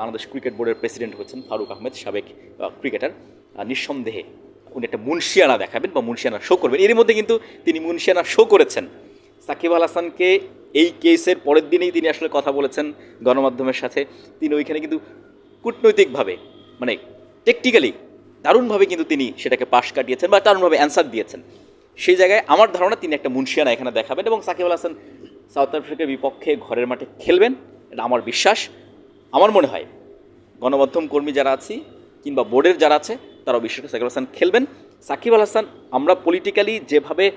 Bangladesh cricket বোর্ডের president হচ্ছেন ফারুক আহমেদ, সাবেক ক্রিকেটার। নিঃসন্দেহে উনি একটা মুন্সিয়ানা দেখাবেন বা মুন্সিয়ানা শো করবেন। এর মধ্যে কিন্তু তিনি মুন্সিয়ানা শো করেছেন। সাকিব আল হাসানকে এই কেসের পরের দিনেই তিনি আসলে কথা বলেছেন গণমাধ্যমের সাথে। তিনি ওইখানে কিন্তু কূটনৈতিকভাবে মানে টেকটিক্যালি দারুণভাবে কিন্তু তিনি সেটাকে পাশ কাটিয়েছেন বা দারুণভাবে অ্যান্সার দিয়েছেন। সেই জায়গায় আমার ধারণা তিনি একটা মুন্সিয়ানা এখানে দেখাবেন এবং সাকিব আল হাসান সাউথ আফ্রিকার বিপক্ষে ঘরের মাঠে খেলবেন। এটা আমার বিশ্বাস। আমার মনে হয় গণমাধ্যম কর্মী যারা আছি কিংবা বোর্ডের যারা আছে তারাও বিশ্বাস করে সাকিব আল হাসান খেলবেন। সাকিব আল হাসান, আমরা পলিটিক্যালি যেভাবে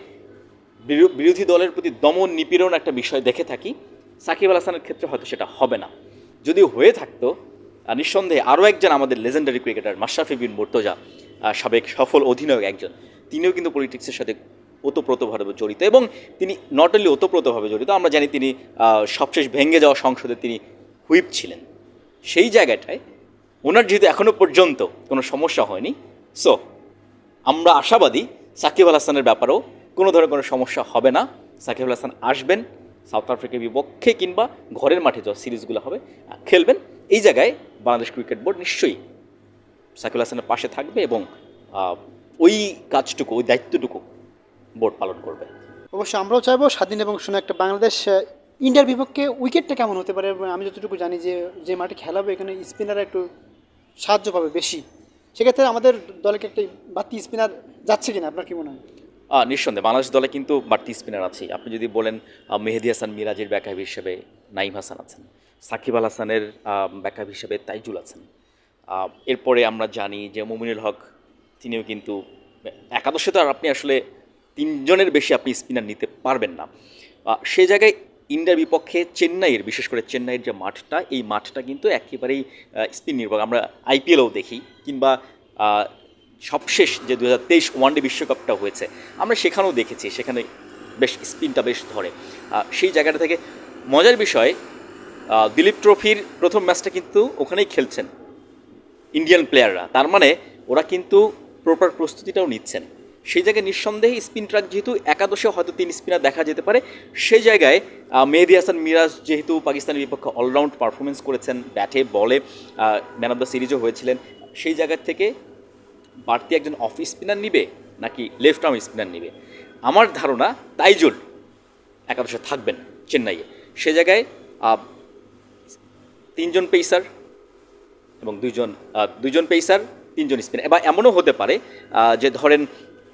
বিরো- বিরোধী দলের প্রতি দমন নিপীড়ন একটা বিষয় দেখে থাকি, সাকিব আল হাসানের ক্ষেত্রে হয়তো সেটা হবে না। যদি হয়ে থাকতো নিঃসন্দেহে আরও একজন আমাদের লেজেন্ডারি ক্রিকেটার মাশরাফি বিন মুর্তজা সাবেক সফল অধিনায়ক একজন, তিনিও কিন্তু পলিটিক্সের সাথে ওতপ্রোতভাবে জড়িত এবং তিনি নট অনলি ওতপ্রোতভাবে জড়িত, আমরা জানি তিনি সবশেষ ভেঙে যাওয়া সংসদে তিনি হুইপ ছিলেন। সেই জায়গাটায় ওনার যেহেতু এখনও পর্যন্ত কোনো সমস্যা হয়নি সো আমরা আশাবাদী সাকিব আল হাসানের ব্যাপারেও কোনো ধরনের কোনো সমস্যা হবে না। সাকিব আল হাসান আসবেন সাউথ আফ্রিকার বিপক্ষে কিংবা ঘরের মাঠে যে সিরিজগুলো হবে, খেলবেন। এই জায়গায় বাংলাদেশ ক্রিকেট বোর্ড নিশ্চয়ই সাকিব আল হাসানের পাশে থাকবে এবং ওই কাজটুকু, ওই দায়িত্বটুকু বোর্ড পালন করবে। অবশ্যই আমরাও চাইব স্বাধীন এবং শোনা একটা বাংলাদেশ ইন্ডিয়ার বিপক্ষে উইকেটটা কেমন হতে পারে? আমি যতটুকু জানি যে যে মাঠে খেলাবে, এখানে স্পিনাররা একটু সাহায্য পাবে বেশি। সেক্ষেত্রে আমাদের দলকে একটা বাড়তি স্পিনার যাচ্ছে কিনা, আপনার কি মনে হয়? নিঃসন্দেহে। বাংলাদেশ দলে কিন্তু বাড়তি স্পিনার আছেই। আপনি যদি বলেন মেহেদি হাসান মিরাজের ব্যাকআপ হিসেবে নাইম হাসান আছেন, সাকিব আল হাসানের ব্যাকআপ হিসেবে তাইজুল আছেন। এরপরে আমরা জানি যে মুমিনুল হক, তিনিও কিন্তু একাদশে তো আর আপনি আসলে তিনজনের বেশি আপনি স্পিনার নিতে পারবেন না। সে জায়গায় ইন্ডিয়ার বিপক্ষে চেন্নাইয়ের, বিশেষ করে চেন্নাইয়ের যে মাঠটা, এই মাঠটা কিন্তু একেবারেই স্পিন নির্ভর। আমরা আইপিএলও দেখি, কিংবা সবশেষ যে দু হাজার তেইশ ওয়ানডে বিশ্বকাপটা হয়েছে, আমরা সেখানেও দেখেছি, সেখানে বেশ স্পিনটা বেশ ধরে। সেই জায়গাটা থেকে মজার বিষয় দিলীপ ট্রফির প্রথম ম্যাচটা কিন্তু ওখানেই খেলছেন, ইন্ডিয়ান প্লেয়াররা। তার মানে ওরা কিন্তু প্রপার প্রস্তুতিটাও নিচ্ছেন। সেই জায়গায় নিঃসন্দেহে স্পিন ট্রাক যেহেতু একাদশে হয়তো তিন স্পিনার দেখা যেতে পারে, সেই জায়গায় মেহেদি হাসান মিরাজ যেহেতু পাকিস্তানের বিপক্ষে অলরাউন্ড পারফরমেন্স করেছেন ব্যাটে, বলে ম্যান অফ দ্য সিরিজও হয়েছিলেন, সেই জায়গার থেকে বাড়তি একজন অফ স্পিনার নিবে নাকি লেফট আর্ম স্পিনার নিবে? আমার ধারণা তাইজুল একাদশে থাকবেন চেন্নাইয়ে। সে জায়গায় তিনজন পেসার এবং দুইজন দুইজন পেসার তিনজন স্পিনার এবার এমনও হতে পারে যে ধরেন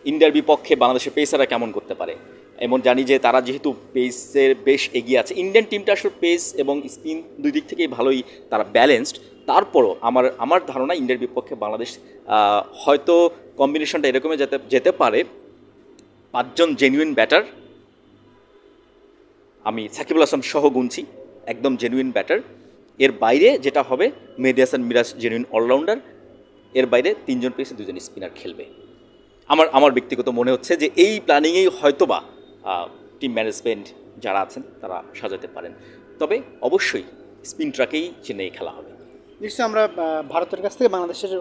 ইন্ডিয়ার বিপক্ষে বাংলাদেশের পেসাররা কেমন করতে পারে? এমন জানি যে তারা যেহেতু পেসের বেশ এগিয়ে আছে ইন্ডিয়ান টিমটা আসলে পেস এবং স্পিন দুই দিক থেকেই ভালোই তারা ব্যালেন্সড তারপরও আমার আমার ধারণা ইন্ডিয়ার বিপক্ষে বাংলাদেশ হয়তো কম্বিনেশনটা এরকমই যেতে যেতে পারে। পাঁচজন জেনুইন ব্যাটার আমি সাকিবুল হাসান সহ গুনছি, একদম জেনুইন ব্যাটার এর বাইরে যেটা হবে, মেহেদি হাসান মিরাজ জেনুইন অলরাউন্ডার এর বাইরে তিনজন পেয়েছে দুজন স্পিনার খেলবে। আমার আমার ব্যক্তিগত মনে হচ্ছে যে এই প্ল্যানিংয়েই হয়তোবা টিম ম্যানেজমেন্ট যারা আছেন তারা সাজাতে পারেন। তবে অবশ্যই স্পিন ট্রাকেই চেন্নাই খেলা হবে। নিশ্চয়ই আমরা ভারতের কাছ থেকে বাংলাদেশের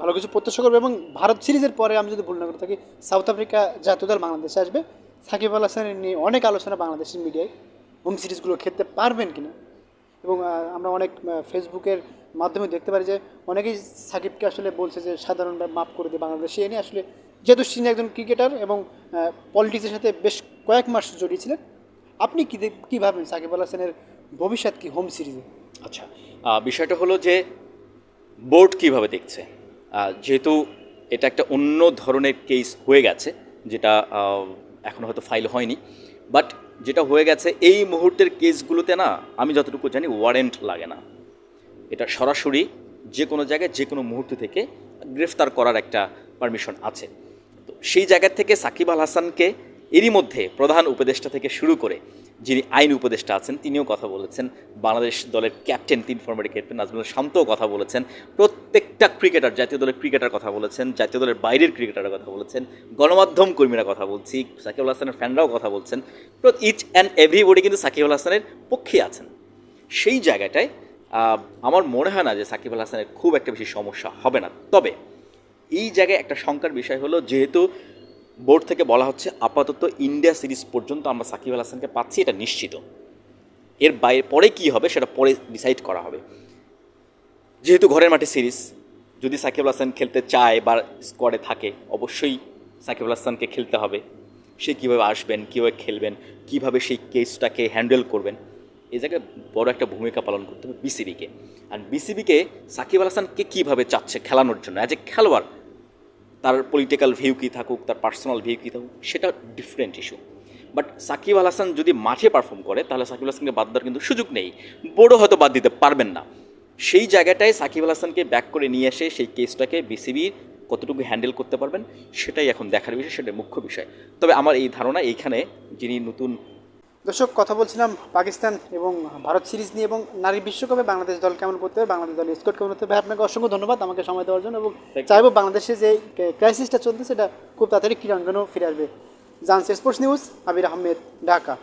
ভালো কিছু প্রত্যাশা করব এবং ভারত সিরিজের পরে আমি যদি ভুল না করে থাকি, সাউথ আফ্রিকা জাতীয় দল বাংলাদেশে আসবে। সাকিব আল হাসানের নিয়ে অনেক আলোচনা বাংলাদেশের মিডিয়ায় হোম সিরিজগুলো খেলতে পারবেন কিনা? এবং আমরা অনেক ফেসবুকের মাধ্যমে দেখতে পারি যে অনেকেই সাকিবকে আসলে বলছে যে সাধারণ মাপ করে দিয়ে বাংলাদেশে। এনে আসলে যেহেতু তিনি একজন ক্রিকেটার এবং পলিটিক্সের সাথে বেশ কয়েক মাস জড়িয়েছিলেন, আপনি কী কী ভাবেন সাকিব আল হাসানের ভবিষ্যৎ কি হোম সিরিজে? আচ্ছা বিষয়টা হলো যে বোর্ড কীভাবে দেখছে? যেহেতু এটা একটা অন্য ধরনের কেস হয়ে গেছে, যেটা এখন হয়তো ফাইল হয়নি বাট যেটা হয়ে গেছে, এই মুহূর্তের কেসগুলোতে না, আমি যতটুকু জানি ওয়ারেন্ট লাগে না। এটা সরাসরি যে কোনো জায়গায়, যে কোনো মুহূর্ত থেকে গ্রেফতার করার একটা পারমিশন আছে। তো সেই জায়গা থেকে সাকিব আল হাসানকে এরই মধ্যে প্রধান উপদেষ্টা থেকে শুরু করে যিনি আইন উপদেষ্টা আছেন, তিনিও কথা বলেছেন। বাংলাদেশ দলের ক্যাপ্টেন তিন ফর্মেটের ক্যাপ্টেন নাজমুল শান্তও কথা বলেছেন। প্রত্যেকটা ক্রিকেটার, জাতীয় দলের ক্রিকেটার কথা বলেছেন, জাতীয় দলের বাইরের ক্রিকেটারের কথা বলেছেন, গণমাধ্যম কর্মীরা কথা বলছি সাকিব আল হাসানের ফ্যানরাও কথা বলছেন। ইচ অ্যান্ড এভরিবডি কিন্তু সাকিব আল হাসানের পক্ষে আছেন। সেই জায়গাটায় আমার মনে হয় না যে সাকিব আল হাসানের খুব একটা বেশি সমস্যা হবে না। তবে এই জায়গায় একটা শঙ্কার বিষয় হলো, যেহেতু বোর্ড থেকে বলা হচ্ছে আপাতত ইন্ডিয়া সিরিজ পর্যন্ত আমরা সাকিব আল হাসানকে পাচ্ছি, এটা নিশ্চিত। এর বাইরে পরে কি হবে সেটা পরে ডিসাইড করা হবে। যেহেতু ঘরের মাঠে সিরিজ, যদি সাকিব আল হাসান খেলতে চায় বা স্কোয়াডে থাকে, অবশ্যই সাকিব হাসানকে খেলতে হবে। সে কীভাবে আসবেন, কীভাবে খেলবেন, কীভাবে সেই কেসটাকে হ্যান্ডেল করবেন এই জায়গায় বড় একটা ভূমিকা পালন করতে হবে বিসিবিকে আর বিসিবিকে সাকিব আল হাসানকে কীভাবে চাচ্ছে খেলানোর জন্য অ্যাজ এ খেলোয়াড় তার পলিটিক্যাল ভিউ কী থাকুক, তার পার্সোনাল ভিউ কী থাকুক, সেটা different issue but Shakib Al Hasan যদি মাঠে পারফর্ম করে, তাহলে সাকিব আল হাসানকে বাদ দেওয়ার কিন্তু সুযোগ নেই। বড় হয়তো বাদ দিতে পারবেন না। সেই জায়গাটায় সাকিব আল হাসানকে ব্যাক করে নিয়ে এসে সেই কেসটাকে বিসিবির কতটুকু হ্যান্ডেল করতে পারবেন, সেটাই এখন দেখার বিষয় সেটা মুখ্য বিষয়। তবে আমার এই ধারণা এইখানে যিনি নতুন দর্শক কথা বলছিলাম পাকিস্তান এবং ভারত সিরিজ নিয়ে এবং নারী বিশ্বকাপে বাংলাদেশ দল কেমন করতে হবে বাংলাদেশ দল স্কোর কেমন হতে হবে আপনাকে অসংখ্য ধন্যবাদ আমাকে সময় দেওয়ার জন্য এবং চাইব বাংলাদেশে যে ক্রাইসিসটা চলছে সেটা খুব তাড়াতাড়ি ক্রীড়াঙ্গনেও ফিরে আসবে। জানস স্পোর্টস নিউজ আবির আহমেদ ঢাকা